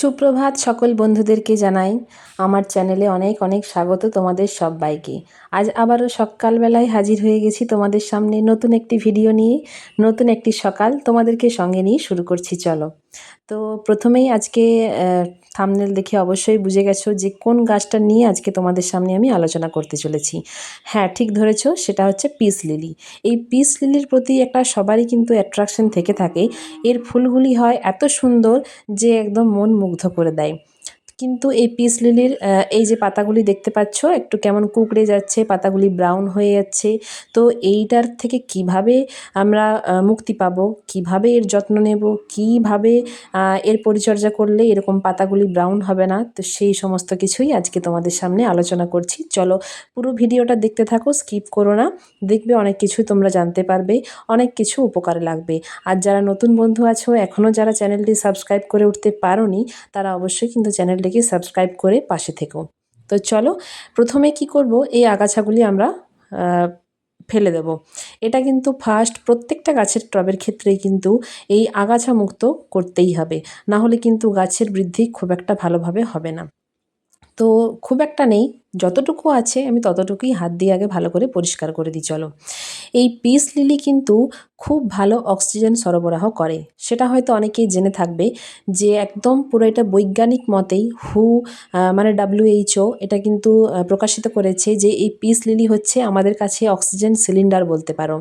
সুপ্রভাত সকল বন্ধুদেরকে জানাই, আমার চ্যানেলে অনেক অনেক স্বাগত তোমাদের সবাইকে। আজ আবারও সকালবেলায় হাজির হয়ে গেছি তোমাদের সামনে নতুন একটি ভিডিও নিয়ে, নতুন একটি সকাল তোমাদেরকে সঙ্গে নিয়ে শুরু করছি, চলো। তো প্রথমেই আজকে থামনেল দেখে অবশ্যই বুঝে গেছো যে কোন গাছটা নিয়ে আজকে তোমাদের সামনে আমি আলোচনা করতে চলেছি। হ্যাঁ ঠিক ধরেছ, সেটা হচ্ছে পিস লিলি। এই পিস লিলির প্রতি একটা সবারই কিন্তু অ্যাট্রাকশন থেকে থাকে। এর ফুলগুলি হয় এত সুন্দর যে একদম মন করে দেয় কিন্তু এই পিস লিলির এই যে পাতাগুলি দেখতে পাচ্ছ, একটু কেমন কুকড়ে যাচ্ছে, পাতাগুলি ব্রাউন হয়ে যাচ্ছে। তো এইটার থেকে কীভাবে আমরা মুক্তি পাব? কীভাবে এর যত্ন নেব? কীভাবে এর পরিচর্যা করলে এরকম পাতাগুলি ব্রাউন হবে না? তো সেই সমস্ত কিছুই আজকে তোমাদের সামনে আলোচনা করছি। চলো পুরো ভিডিওটা দেখতে থাকো স্কিপ করো না। দেখবে অনেক কিছুই তোমরা জানতে পারবে, অনেক কিছু উপকারে লাগবে। আর যারা নতুন বন্ধু আছো এখনও যারা চ্যানেলটি সাবস্ক্রাইব করে উঠতে পারো তারা অবশ্যই কিন্তু চ্যানেলটি চ্যানেলটিকে সাবস্ক্রাইব করে পাশে থেকো। তো চলো, প্রথমে কি করব? এই আগাছাগুলি আমরা ফেলে দেব। এটা কিন্তু ফার্স্ট প্রত্যেকটা গাছের টবের ক্ষেত্রেই কিন্তু এই আগাছা মুক্ত করতেই হবে। না হলে কিন্তু গাছের বৃদ্ধি খুব একটা ভালোভাবে হবে না। তো খুব একটা নেই। যতটুকু আছে, আমি ততটুকুই হাত দিয়ে আগে ভালো করে পরিষ্কার করে দিই, চলো। এই পিস লিলি কিন্তু খুব ভালো অক্সিজেন সরবরাহ করে। সেটা হয়তো অনেকেই জেনে থাকবে যে একদম পুরো এটা বৈজ্ঞানিক মতেই হু মানে ডাব্লিউএইচও এটা কিন্তু প্রকাশিত করেছে যে এই পিস লিলি হচ্ছে আমাদের কাছে অক্সিজেন সিলিন্ডার বলতে পারো।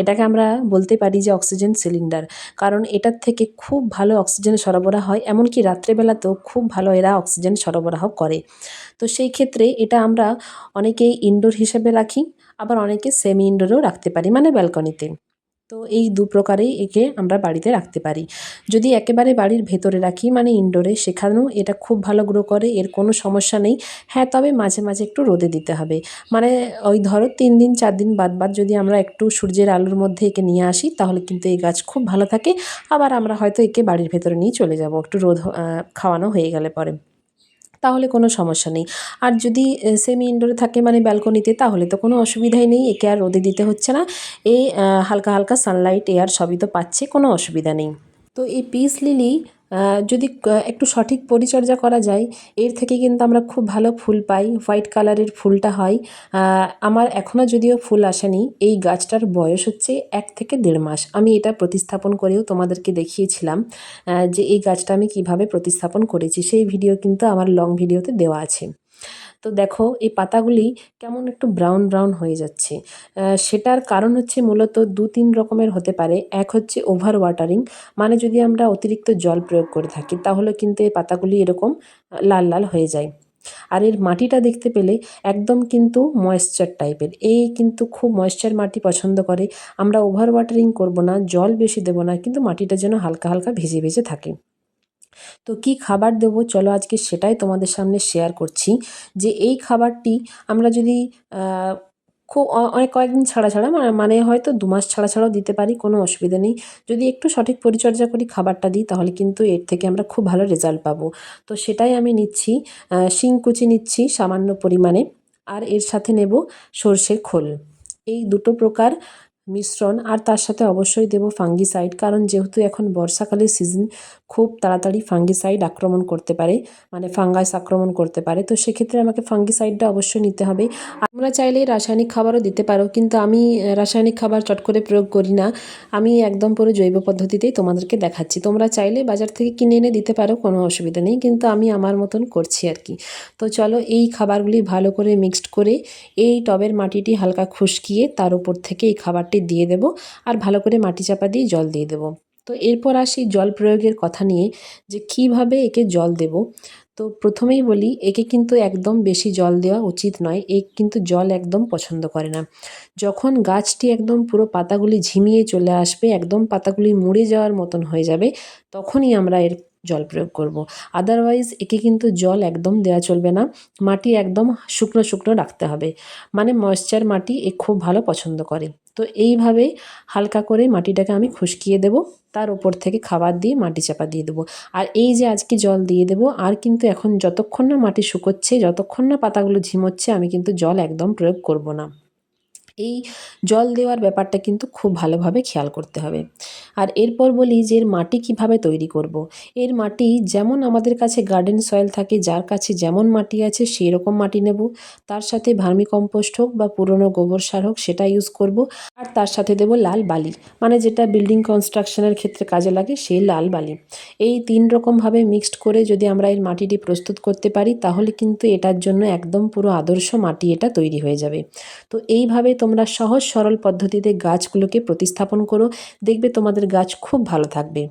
এটাকে আমরা বলতে পারি যে অক্সিজেন সিলিন্ডার। কারণ এটার থেকে খুব ভালো অক্সিজেন সরবরাহ হয়, এমনকি রাত্রেবেলাতেও খুব ভালো এরা অক্সিজেন সরবরাহ করে। তো সেই ক্ষেত্রে এটা আমরা অনেকেই ইনডোর হিসেবে রাখি, আবার অনেকে সেমি ইনডোরেও রাখতে পারি মানে ব্যালকনিতে তো এই দু প্রকারেই একে আমরা বাড়িতে রাখতে পারি। যদি একেবারে বাড়ির ভেতরে রাখি মানে ইনডোরে সেখানেও এটা খুব ভালো গ্রো করে, এর কোনো সমস্যা নেই। হ্যাঁ তবে মাঝে মাঝে একটু রোদে দিতে হবে। মানে ওই ধরো তিন দিন, চার দিন বাদ বাদ যদি আমরা একটু সূর্যের আলোর মধ্যে একে নিয়ে আসি, তাহলে কিন্তু এই গাছ খুব ভালো থাকে। আবার আমরা হয়তো একে বাড়ির ভেতরে নিয়ে চলে যাব, একটু রোদ খাওয়ানো হয়ে গেলে পরে। তাহলে কোনো সমস্যা নেই। আর যদি সেমি ইনডোরে থাকে মানে ব্যালকনিতে তাহলে তো কোনো অসুবিধাই নেই। একে আর রোদে দিতে হচ্ছে না। এই হালকা হালকা সানলাইট এয়ার সবই তো পাচ্ছে, কোনো অসুবিধা নেই। তো এই পিস লিলি যদি একটু সঠিক পরিচর্যা করা যায়, এর থেকে কিন্তু আমরা খুব ভালো ফুল পাই। হোয়াইট কালারের ফুলটা হয়। আমার এখনও যদিও ফুল আসেনি, এই গাছটার বয়স হচ্ছে এক থেকে দেড় মাস। আমি এটা প্রতিস্থাপন করেও তোমাদেরকে দেখিয়েছিলাম যে এই গাছটা আমি কীভাবে প্রতিস্থাপন করেছি। সেই ভিডিও কিন্তু আমার লং ভিডিওতে দেওয়া আছে। তো দেখো এই পাতাগুলি কেমন একটু ব্রাউন ব্রাউন হয়ে যাচ্ছে। সেটার কারণ হচ্ছে মূলত দু তিন রকমের হতে পারে। এক হচ্ছে ওভার ওয়াটারিং মানে যদি আমরা অতিরিক্ত জল প্রয়োগ করে থাকি, তাহলে কিন্তু এই পাতাগুলি এরকম লাল লাল হয়ে যায়। আর এর মাটিটা দেখতে পেলে একদম কিন্তু ময়েশ্চার টাইপের এই কিন্তু খুব ময়েশ্চার মাটি পছন্দ করে। আমরা ওভার ওয়াটারিং করব না, জল বেশি দেবো না, কিন্তু মাটিটা যেন হালকা হালকা ভেজে ভেজে থাকে। তো কি খাবার দেব? চলো আজকে সেটাই তোমাদের সামনে শেয়ার করছি যে এই খাবারটি আমরা যদি খুব অনেক কয়েকদিন ছাড়া ছাড়া মানে হয়তো দু মাস ছাড়া ছাড়াও দিতে পারি, কোনো অসুবিধা নেই। যদি একটু সঠিক পরিচর্যা করি খাবারটা দিই, তাহলে কিন্তু এর থেকে আমরা খুব ভালো রেজাল্ট পাবো। তো সেটাই আমি নিচ্ছি শিংকুচি নিচ্ছি সামান্য পরিমাণে, আর এর সাথে নেব সর্ষের খোল। এই দুটো প্রকার মিশ্রণ, আর তার সাথে অবশ্যই দেবো ফাঙ্গিসাইড, কারণ যেহেতু এখন বর্ষাকালের সিজন, খুব তাড়াতাড়ি ফাঙ্গিসাইড আক্রমণ করতে পারে মানে ফাঙ্গাস আক্রমণ করতে পারে। তো সেক্ষেত্রে আমাকে ফাঙ্গিসাইডটা অবশ্যই নিতে হবে। আমরা চাইলে রাসায়নিক খাবারও দিতে পারো, কিন্তু আমি রাসায়নিক খাবার চট করে প্রয়োগ করি না। আমি একদম পুরো জৈব পদ্ধতিতেই তোমাদেরকে দেখাচ্ছি। তোমরা চাইলে বাজার থেকে কিনে এনে দিতে পারো, কোনো অসুবিধা নেই, কিন্তু আমি আমার মতন করছি আর কি। তো চলো এই খাবারগুলি ভালো করে মিক্সড করে, এই টবের মাটিটি হালকা খুশকিয়ে তার উপর থেকে এই খাবারটি দিয়ে দেব আর ভালো করে মাটি চাপা দিয়ে জল দিয়ে দেবো। তো এরপর আসি জল প্রয়োগের কথা নিয়ে যে কীভাবে একে জল দেব। তো প্রথমেই বলি, একে কিন্তু একদম বেশি জল দেওয়া উচিত নয়, এ কিন্তু জল একদম পছন্দ করে না। যখন গাছটি একদম পুরো পাতাগুলি ঝিমিয়ে চলে আসবে, একদম পাতাগুলি মুড়ে যাওয়ার মতন হয়ে যাবে, তখনই আমরা এর জল প্রয়োগ করব। আদারওয়াইজ একে কিন্তু জল একদম দেওয়া চলবে না, মাটি একদম শুকনো শুকনো রাখতে হবে। মানে ময়েশ্চার মাটি এ খুব ভালো পছন্দ করে। তো এইভাবেই হালকা করে মাটিটাকে আমি খুশকিয়ে দেব। তার উপর থেকে খাবার দিয়ে মাটি চাপা দিয়ে দেবো। আর এই যে আজকে জল দিয়ে দেবো, আর কিন্তু এখন যতক্ষণ না মাটি শুকোচ্ছে, যতক্ষণ না পাতাগুলো ঝিমোচ্ছে, আমি কিন্তু জল একদম প্রয়োগ করব না। এই জল দেওয়ার ব্যাপারটা কিন্তু খুব ভালোভাবে খেয়াল করতে হবে। আর এরপর বলি যে এর মাটি কীভাবে তৈরি করব। এর মাটি যেমন আমাদের কাছে গার্ডেন সয়েল থাকে, যার কাছে যেমন মাটি আছে সেই রকম মাটি নেব। তার সাথে ভার্মি কম্পোস্ট হোক বা পুরনো গোবর সার হোক সেটা ইউজ করব। আর তার সাথে দেব লাল বালি মানে যেটা বিল্ডিং কনস্ট্রাকশনের ক্ষেত্রে কাজে লাগে সেই লাল বালি। এই তিন রকমভাবে মিক্সড করে যদি আমরা এর মাটিটি প্রস্তুত করতে পারি, তাহলে কিন্তু এটার জন্য একদম পুরো আদর্শ মাটি এটা তৈরি হয়ে যাবে। তো এইভাবে তোমরা সহজ সরল পদ্ধতিতে গাছগুলোকে প্রতিস্থাপন করো। দেখবে তোমাদের গাছ খুব ভালো থাকবে।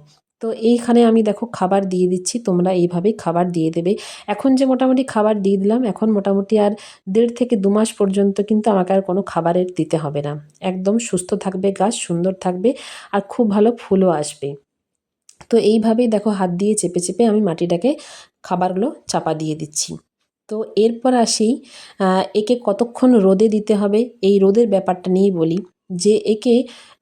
তো এইখানে আমি দেখো খাবার দিয়ে দিচ্ছি, তোমরা এইভাবেই খাবার দিয়ে দেবে। এখন যে মোটামুটি খাবার দিয়ে দিলাম, এখন মোটামুটি আর দেড় থেকে দু মাস পর্যন্ত কিন্তু আমাকে আর কোনো খাবারের দিতে হবে না। একদম সুস্থ থাকবে গাছ, সুন্দর থাকবে আর খুব ভালো ফুলও আসবে। তো এইভাবেই দেখো হাত দিয়ে চেপে চেপে আমি মাটিটাকে খাবারগুলো চাপা দিয়ে দিচ্ছি। তো এরপর আসি একে কতক্ষণ রোদে দিতে হবে? এই রোদের ব্যাপারটা নিয়েই বলি যে, একে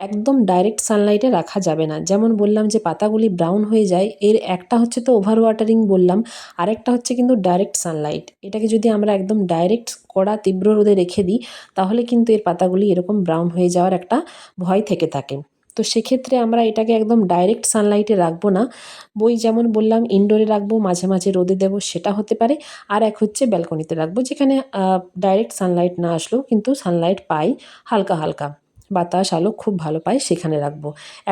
একদম ডাইরেক্ট সানলাইটে রাখা যাবে না। যেমন বললাম যে, পাতাগুলি ব্রাউন হয়ে যায়, এর একটা হচ্ছে তো ওভার ওয়াটারিং বললাম, আরেকটা হচ্ছে কিন্তু ডাইরেক্ট সানলাইট এটাকে যদি আমরা একদম ডাইরেক্ট কড়া তীব্র রোদে রেখে দিই, তাহলে কিন্তু এর পাতাগুলি এরকম ব্রাউন হয়ে যাওয়ার একটা ভয় থেকে থাকে। তো সেক্ষেত্রে আমরা এটাকে একদম ডাইরেক্ট সানলাইটে রাখব না। বই যেমন বললাম ইনডোরে রাখব, মাঝে মাঝে রোদে দেবো, সেটা হতে পারে। আর এক হচ্ছে ব্যালকনিতে রাখব, যেখানে ডাইরেক্ট সানলাইট না আসলেও কিন্তু সানলাইট পাই, হালকা হালকা। বাতাস, আলো খুব ভালো পাই সেখানে রাখব।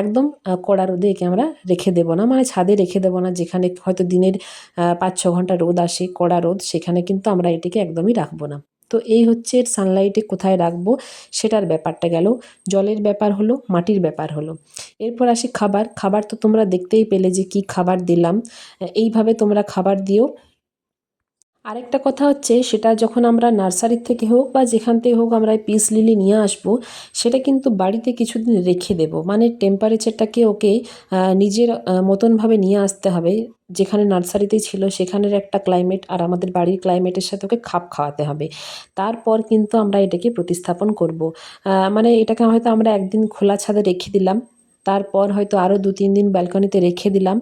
একদম কড়া রোদে একে আমরা রেখে দেবো না মানে ছাদে রেখে দেবো না, যেখানে হয়তো দিনের পাঁচ ছ ঘণ্টা রোদ আসে, কড়া রোদ, সেখানে কিন্তু আমরা এটিকে একদমই রাখব না। তো এই হচ্ছে সানলাইটে কোথায় রাখব সেটার ব্যাপারটা গেল। জলের ব্যাপার হলো, মাটির ব্যাপার হলো। এরপর আসি খাবার। খাবার তো তোমরা দেখতেই পেলে যে কি খাবার দিলাম। এইভাবে তোমরা খাবার দিও। আরেকটা কথা হচ্ছে, সেটা যখন আমরা নার্সারির থেকে হোক বা যেখান থেকে হোক আমরা পিস লিলি নিয়ে আসব, সেটা কিন্তু বাড়িতে কিছুদিন রেখে দেব। মানে টেম্পারেচারটাকে ওকে নিজের মতনভাবে নিয়ে আসতে হবে। যেখানে নার্সারিতেই ছিল, সেখানের একটা ক্লাইমেট আর আমাদের বাড়ির ক্লাইমেটের সাথে ওকে খাপ খাওয়াতে হবে। তারপর কিন্তু আমরা এটাকে প্রতিস্থাপন করব। মানে এটাকে হয়তো আমরা একদিন খোলা ছাদে রেখে দিলাম। তারপর হয়তো আরও দু তিন দিন ব্যালকনিতে রেখে দিলাম।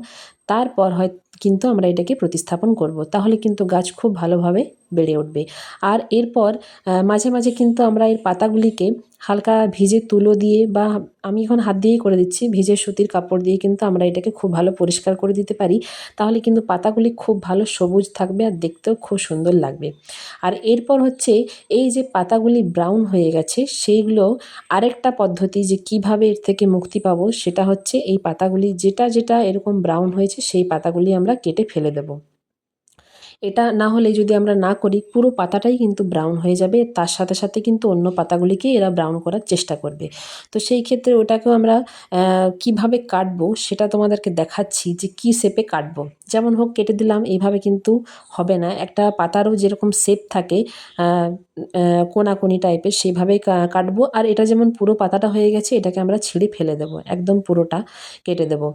তারপর হয় কিন্তু আমরা এটাকে প্রতিস্থাপন করব। তাহলে কিন্তু গাছ খুব ভালোভাবে বেড়ে উঠবে। আর এরপর মাঝে মাঝে কিন্তু আমরা এর পাতাগুলিকে হালকা ভিজে তুলো দিয়ে বা আমি এখন হাত দিয়েই করে দিচ্ছি, ভিজে সুতির কাপড় দিয়ে কিন্তু আমরা এটাকে খুব ভালো পরিষ্কার করে দিতে পারি। তাহলে কিন্তু পাতাগুলি খুব ভালো সবুজ থাকবে আর দেখতেও খুব সুন্দর লাগবে। আর এরপর হচ্ছে এই যে পাতাগুলি ব্রাউন হয়ে গেছে, সেইগুলো আরেকটা পদ্ধতি যে কীভাবে এর থেকে মুক্তি পাবো সেটা হচ্ছে এই পাতাগুলি যেটা যেটা এরকম ব্রাউন হয়েছে সেই পাতাগুলি আমরা কেটে ফেলে দেবো। এটা না হলে যদি আমরা না করি, পুরো পাতাটাই কিন্তু ব্রাউন হয়ে যাবে। তার সাথে সাথে কিন্তু অন্য পাতাগুলিকে এরা ব্রাউন করার চেষ্টা করবে। তো সেই ক্ষেত্রে ওটাকেও আমরা কীভাবে কাটবো সেটা তোমাদেরকে দেখাচ্ছি যে কি শেপে কাটবো। যেমন হোক, কেটে দিলাম, এইভাবে কিন্তু হবে না। একটা পাতারও যেরকম শেপ থাকে কোনাকুনি টাইপের সেইভাবেই কাটবো। আর এটা যেমন পুরো পাতাটা হয়ে গেছে, এটাকে আমরা ছিঁড়ে ফেলে দেবো। একদম পুরোটা কেটে দেবো।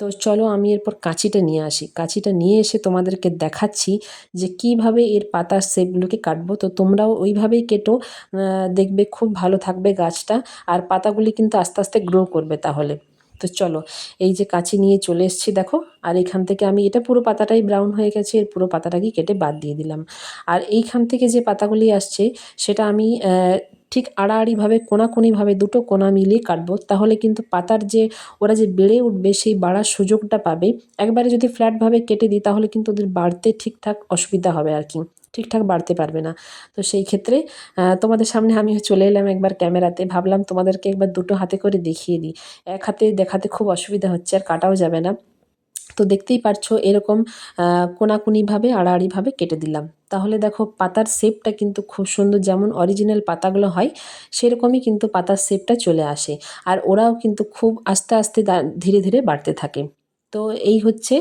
তো চলো আমি এরপর কাঁচিটা নিয়ে আসি। কাঁচিটা নিয়ে এসে তোমাদেরকে দেখাচ্ছি যে কীভাবে এর পাতার শেপগুলোকে কাটবো। তো তোমরাও ওইভাবেই কেটো দেখবে খুব ভালো থাকবে গাছটা আর পাতাগুলি কিন্তু আস্তে আস্তে গ্রো করবে তাহলে। তো চলো, এই যে কাঁচি নিয়ে চলে এসেছি দেখো, আর এখান থেকে আমি, এটা পুরো পাতাটাই ব্রাউন হয়ে গেছে, এর পুরো পাতাটাকে কেটে বাদ দিয়ে দিলাম। আর এইখান থেকে যে পাতাগুলি আসছে, সেটা আমি ঠিক আড়াআড়িভাবে, কোনাকুনিভাবে দুটো কোনা মিলিয়ে কাটবো, তাহলে কিন্তু পাতার যে, ওরা যে বেড়ে উঠবে সেই বাড়ার সুযোগটা পাবে। একবারে যদি ফ্ল্যাটভাবে কেটে দিই, তাহলে কিন্তু ওদের বাড়তে ঠিকঠাক অসুবিধা হবে আর কি। ঠিকঠাক বাড়তে পারবে না। তো সেই ক্ষেত্রে তোমাদের সামনে আমি চলে এলাম একবার ক্যামেরাতে। ভাবলাম তোমাদেরকে একবার দুটো হাতে করে দেখিয়ে দিই। এক হাতে দেখাতে খুব অসুবিধা হচ্ছে আর কাটাও যাবে না। তো দেখতেই পারছ এরকম কোনাকুনিভাবে, আড়াআড়িভাবে কেটে দিলাম। তাহলে দেখো পাতার শেপটা কিন্তু খুব সুন্দর যেমন অরিজিনাল পাতাগুলো হয়, সেরকমই কিন্তু পাতার শেপটা চলে আসে। আর ওরাও কিন্তু খুব আস্তে আস্তে ধীরে ধীরে বাড়তে থাকে। তো এই হচ্ছে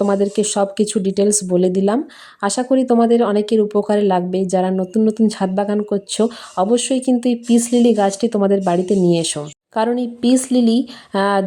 তোমাদেরকে সব কিছু ডিটেলস বলে দিলাম। আশা করি তোমাদের অনেকের উপকারে লাগবে। যারা নতুন নতুন ছাদ বাগান করছ, অবশ্যই কিন্তু এই পিস লিলি গাছটি তোমাদের বাড়িতে নিয়ে এসো। কারণ এই পিস লিলি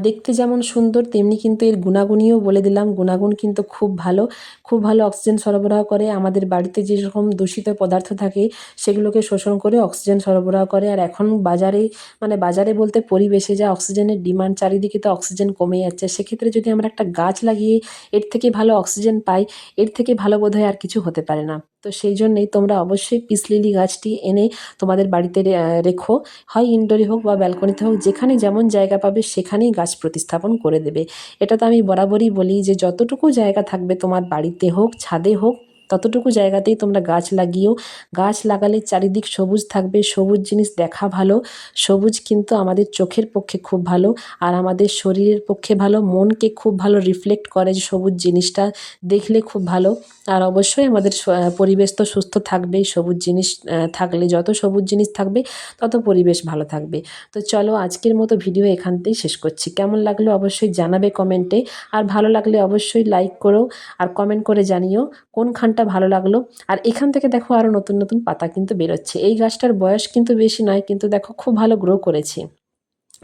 দেখতে যেমন সুন্দর, তেমনি কিন্তু এর গুণাগুণিও বলে দিলাম। গুণাগুণ কিন্তু খুব ভালো। খুব ভালো অক্সিজেন সরবরাহ করে। আমাদের বাড়িতে যেরকম দূষিত পদার্থ থাকে, সেগুলোকে শোষণ করে অক্সিজেন সরবরাহ করে। আর এখন বাজারে মানে বাজারে বলতে পরিবেশে যা অক্সিজেনের ডিমান্ড চারিদিকে তো অক্সিজেন কমে যাচ্ছে। সেক্ষেত্রে যদি আমরা একটা গাছ লাগিয়ে এর থেকে ভালো অক্সিজেন পাই, এর থেকে ভালো বোধহয় আর কিছু হতে পারে না। তো সেই জন্যেই তোমরা অবশ্যই পিসলিলি গাছটি এনে তোমাদের বাড়িতে রেখো। হয় ইনডোরে হোক বা ব্যালকনিতে হোক, যেখানে যেমন জায়গা পাবে সেখানেই গাছ প্রতিস্থাপন করে দেবে। এটা তো আমি বরাবরই বলি যে যতটুকু জায়গা থাকবে তোমার বাড়িতে হোক, ছাদে হোক ততটুকু জায়গাতেই তোমরা গাছ লাগিও। গাছ লাগালে চারিদিক সবুজ থাকবে, সবুজ জিনিস দেখা ভালো। সবুজ কিন্তু আমাদের চোখের পক্ষে খুব ভালো আর আমাদের শরীরের পক্ষে ভালো। মনকে খুব ভালো রিফ্লেক্ট করে যে সবুজ জিনিসটা দেখলে খুব ভালো। আর অবশ্যই আমাদের পরিবেশ তো সুস্থ থাকবেই। সবুজ জিনিস থাকলে যত সবুজ জিনিস থাকবে, তত পরিবেশ ভালো থাকবে। তো চলো আজকের মতো ভিডিও এখানতেই শেষ করছি। কেমন লাগল অবশ্যই জানাবে কমেন্টে। আর ভালো লাগলে অবশ্যই লাইক করো আর কমেন্ট করে জানিও কোনখানটা ভালো লাগল। আর এখান থেকে দেখো আরও নতুন নতুন পাতা কিন্তু বেরোচ্ছে। এই গাছটার বয়স কিন্তু বেশি নয়, কিন্তু দেখো খুব ভালো গ্রো করেছে।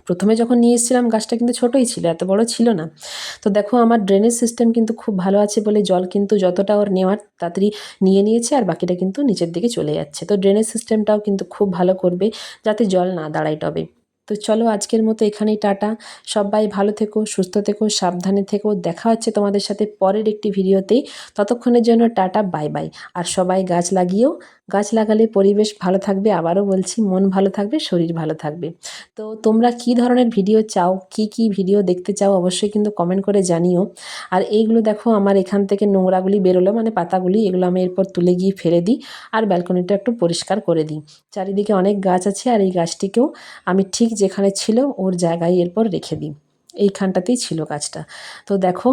প্রথমে যখন নিয়ে এসেছিলাম, গাছটা কিন্তু ছোটোই ছিল, এত বড় ছিল না। তো দেখো আমার ড্রেনেজ সিস্টেম কিন্তু খুব ভালো আছে বলে জল কিন্তু যতটা ওর নেওয়ার তাড়াতাড়ি নিয়ে নিয়েছে, আর বাকিটা কিন্তু নিচের দিকে চলে যাচ্ছে। তো ড্রেনেজ সিস্টেমটাও কিন্তু খুব ভালো করবে, যাতে জল না দাঁড়ায় টবে। তো চলো আজকের মতো এখানেই টাটা। সবাই ভালো থেকো, সুস্থ থেকো, সাবধানে থেকো। দেখা হচ্ছে তোমাদের সাথে পরের একটি ভিডিওতেই। ততক্ষণের জন্য টাটা, বাই বাই। আর সবাই গাছ লাগিয়েও গাছ লাগালে পরিবেশ ভালো থাকবে, আবারও বলছি মন ভালো থাকবে, শরীর ভালো থাকবে। তো তোমরা কি ধরনের ভিডিও চাও, কি কি ভিডিও দেখতে চাও অবশ্যই কিন্তু কমেন্ট করে জানিও। আর এইগুলো দেখো আমার এখান থেকে নোংরাগুলি বেরোলো মানে পাতাগুলি, এগুলো আমি এরপর তুলে গিয়ে ফেলে দিই আর ব্যালকনিটা একটু পরিষ্কার করে দিই। চারিদিকে অনেক গাছ আছে আর এই গাছটিকেও আমি ঠিক যেখানে ছিল ওর জায়গায় এরপর রেখে দিই। এইখানটাতেই ছিল গাছটা। তো দেখো,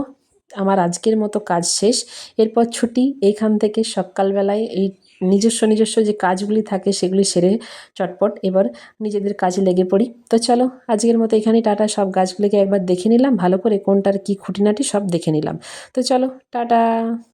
আমার আজকের মতো কাজ শেষ। এরপর ছুটি, এইখান থেকে সকালবেলায় এই নিজস্ব নিজস্ব যে কাজগুলি থাকে সেগুলি সেরে চটপট এবার নিজেদের কাজে লেগে পড়ি। তো চলো, আজকের মতো এখানে টাটা। সব গাছগুলিকে একবার দেখে নিলাম, ভালো করে কোনটার কি খুঁটিনাটি সব দেখে নিলাম। তো চলো, টাটা।